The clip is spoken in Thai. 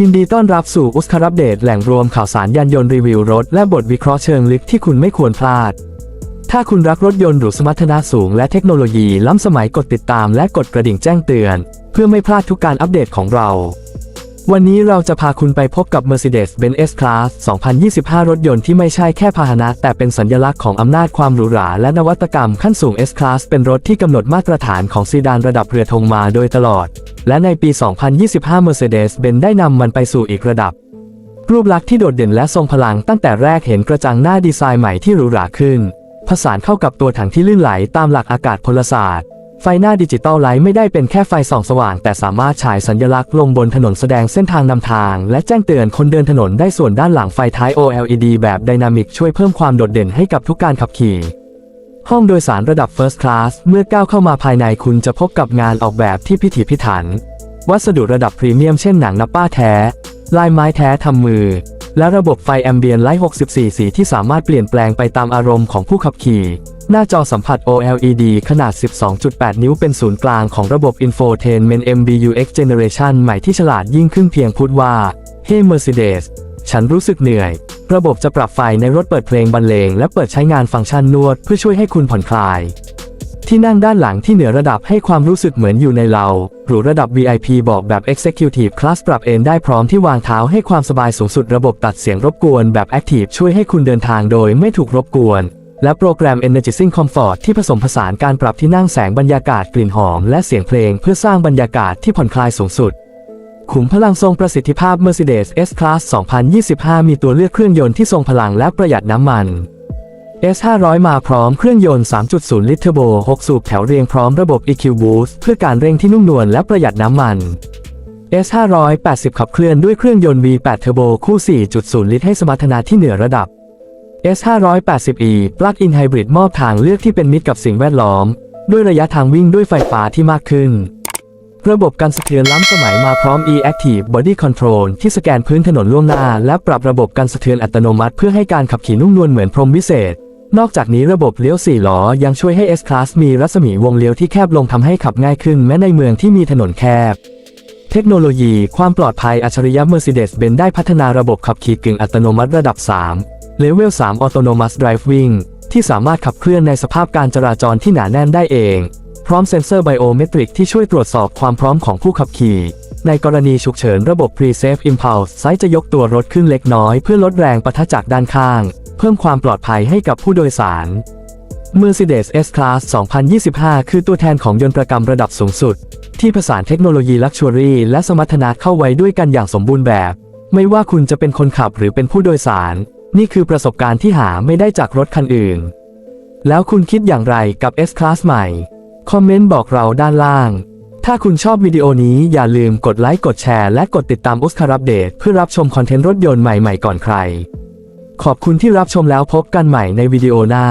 ยินดีต้อนรับสู่อุสคารับเดตแหล่งรวมข่าวสารยานยนต์รีวิวรถ และบทวิเคราะห์เชิงลึกที่คุณไม่ควรพลาด ถ้าคุณรักรถยนต์หรูสมรรถนะสูงและเทคโนโลยีล้ำสมัยกดติดตามและกดกระดิ่งแจ้งเตือน เพื่อไม่พลาดทุกการอัปเดตของเรา วันนี้เราจะพาคุณไปพบกับ Mercedes-Benz S-Class 2025 รถยนต์ที่ไม่ใช่แค่พาหนะ แต่เป็นสัญลักษณ์ของอำนาจความหรูหราและนวัตกรรมขั้นสูง S-Class เป็นรถที่กำหนดมาตรฐานของซีดานระดับเรือธงมาโดยตลอด และในปี 2025 Mercedes-Benz ได้นำมันไปสู่อีกระดับ รูปลักษณ์ที่โดดเด่นและทรงพลังตั้งแต่แรกเห็นกระจังหน้าดีไซน์ใหม่ที่หรูหราขึ้น ผสานเข้ากับตัวถังที่ลื่นไหลตามหลักอากาศพลศาสตร์ ไฟหน้าดิจิตอลไลท์ไม่ได้เป็นแค่ไฟส่องสว่าง แต่สามารถฉายสัญลักษณ์ลงบนถนนแสดงเส้นทางนำทาง และแจ้งเตือนคนเดินถนนได้ส่วนด้านหลังไฟท้าย OLED แบบไดนามิกช่วยเพิ่มความโดดเด่นให้กับทุกการขับขี่ ห้องโดยสารระดับ First Class เมื่อก้าวเข้ามาภายในคุณจะพบกับงานออกแบบที่พิถีพิถัน วัสดุระดับพรีเมียมเช่นหนังนับป้าแท้ ลายไม้แท้ทำมือ และระบบไฟแอมเบียนไลท์ 64 สีที่สามารถเปลี่ยนแปลงไปตามอารมณ์ของผู้ขับขี่ หน้าจอสัมผัส OLED ขนาด 12.8 นิ้วเป็นศูนย์กลางของระบบ Infotainment MBUX Generation ใหม่ที่ฉลาดยิ่งขึ้นเพียงพูดว่า Hey Mercedes ฉันรู้สึกเหนื่อย ระบบจะปรับไฟในรถเปิดเพลงบรรเลงและเปิดใช้งานฟังก์ชันนวดเพื่อช่วยให้คุณผ่อนคลาย ที่นั่งด้านหลังที่เหนือระดับให้ความรู้สึกเหมือนอยู่ในเราหรูระดับ VIP บอกแบบ Executive Class ปรับเอนได้พร้อมที่วางเท้าให้ความสบายสูงสุดระบบตัดเสียงรบกวนแบบ Active ช่วยให้คุณเดินทางโดยไม่ถูกรบกวน และโปรแกรม Energizing Comfort ที่ผสมผสานการปรับที่นั่งแสงบรรยากาศกลิ่นหอม และเสียงเพลงเพื่อสร้างบรรยากาศที่ผ่อนคลายสูงสุดขุมพลังทรงประสิทธิภาพ Mercedes S-Class 2025 มีตัวเลือกเครื่องยนต์ที่ทรงพลังและประหยัดน้ำมัน S500 มาพร้อมเครื่องยนต์ 3.0 ลิตรเทอร์โบ 6 สูบแถวเรียงพร้อมระบบ EQ Boost เพื่อการเร่งที่นุ่มนวลและประหยัดน้ำมัน S580 ขับเคลื่อนด้วยเครื่องยนต์ V8 เทอร์โบคู่ 4.0 ลิตรให้สมรรถนะที่เหนือระดับ S580e Plug-in Hybrid มอบทางเลือกที่เป็นมิตรกับสิ่งแวดล้อม ด้วยระยะทางวิ่งด้วยไฟฟ้าที่มากขึ้น ระบบการสะเทือนล้ำสมัยมาพร้อม e-active body control ที่สแกนพื้นถนนล่วงหน้า และปรับระบบการสะเทือนอัตโนมัติ เพื่อให้การขับขี่นุ่มนวลเหมือนพรมวิเศษ นอกจากนี้ระบบเลี้ยว4ล้อยังช่วยให้ S-Class มีรัศมีวงเลี้ยวที่แคบลงทำให้ขับง่ายขึ้นแม้ในเมืองที่มีถนนแคบ เทคโนโลยีความปลอดภัยอัจฉริยะ Mercedes-Benz ได้พัฒนาระบบขับขี่กึ่งอัตโนมัติระดับ 3 Level 3 Autonomous Driving ที่สามารถขับเคลื่อนในสภาพการจราจรที่หนาแน่นได้เอง พร้อมเซ็นเซอร์ไบโอเมตริกที่ช่วยตรวจสอบความพร้อมของผู้ขับขี่ ในกรณีฉุกเฉินระบบ Pre-Safe Impulse ไซต์จะยกตัวรถขึ้นเล็กน้อยเพื่อลดแรงปะทะจากด้านข้าง เพิ่มความปลอดภัยให้กับผู้โดยสาร Mercedes S-Class 2025 คือตัวแทนของยนต์ประกรรมระดับสูงสุด ที่ผสานเทคโนโลยีลักชัวรี่และสมรรถนะเข้าไว้ด้วยกันอย่างสมบูรณ์แบบ ไม่ว่าคุณจะเป็นคนขับหรือเป็นผู้โดยสาร นี่คือประสบการณ์ที่หาไม่ได้จากรถคันอื่น แล้วคุณคิดอย่างไรกับ S-Class ใหม่ คอมเมนต์บอกเราด้านล่าง ถ้าคุณชอบวิดีโอนี้อย่าลืมกดไลค์กดแชร์และกดติดตามอุสคารับเดตเพื่อรับชมคอนเทนต์รถยนต์ใหม่ๆก่อนใคร ขอบคุณที่รับชมแล้วพบกันใหม่ในวิดีโอหน้า